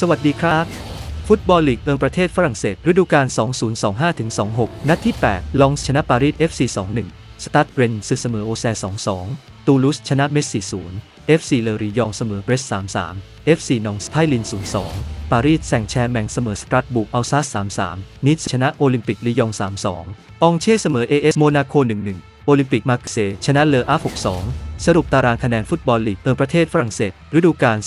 สวัสดีครับ ฟุตบอลลีกเอิงประเทศฝรั่งเศสฤดูกาล 2025-26 นัดที่ 8 ลองชนะปารีส FC 2-1 สตาร์ทเรนซ์เสมอโอแซ 2-2 ตูลูสชนะเมสซี่0 FC เลอรียองเสมอเบรส 3-3 FC นองสไพลิน 0-2 ปารีสแซงแชร์แมงเสมอสตรัสบุกอัลซัส 3-3 นิสชนะโอลิมปิกลียอง 3-2 องเช่เสมอ AS โมนาโค1-1 โอลิมปิกมาร์เซชนะเลออาฟ6-2 สรุปตารางคะแนนฟุตบอลลีกเอิงประเทศฝรั่งเศสฤดูกาล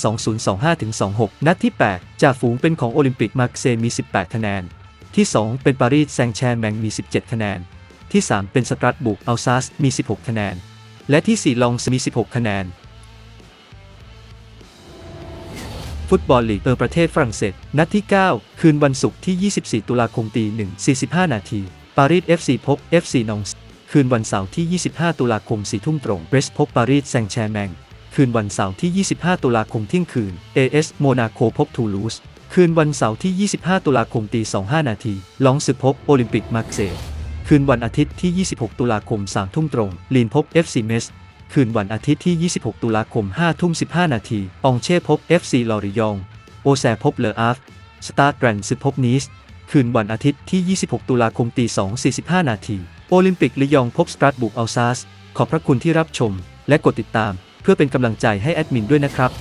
2025-26 นัดที่ 8 จากฝูงเป็นของโอลิมปิกมาร์เซย์มี 18 คะแนน ที่ 2 เป็นปารีสแซงแชร์แมงมี 17 คะแนน ที่ 3 เป็นสตรัสบุกอัลซัสมี 16 คะแนน และที่ 4 ลองสมี 16 คะแนน ฟุตบอลลีกเอิงประเทศฝรั่งเศส นัดที่ 9 คืนวันศุกร์ที่ 24 ตุลาคมตี1 45 นาที ปารีส FC พบ FC นองส์ คืนวันเสาร์ที่ 25 ตุลาคม4ทุ่มตรงเบรสพบปารีสแซงแชร์แมง คืนวันเสาร์ที่ 25 ตุลาคมเที่ยงคืน AS โมนาโคพบทูลูส คืนวันเสาร์ที่ 25 ตุลาคมตี25นาทีลองสึกพบโอลิมปิกมาร์เซย์คืนวันอาทิตย์ที่ 26 ตุลาคม3ทุ่มตรงลีนพบ FC เมสคืนวันอาทิตย์ที่ 26 ตุลาคม5ทุ่ม15 นาทีองเช่พบ FC ลอริยอง โอแซพบเลออาฟ สตาร์แกรนซึพบนีส คืนวันอาทิตย์ที่ 26 ตุลาคมตี2.45 นาที โอลิมปิกลียองพบสตรัสบุกอัลซาส ขอบพระคุณที่รับชม และกดติดตาม เพื่อเป็นกำลังใจให้แอดมินด้วยนะครับ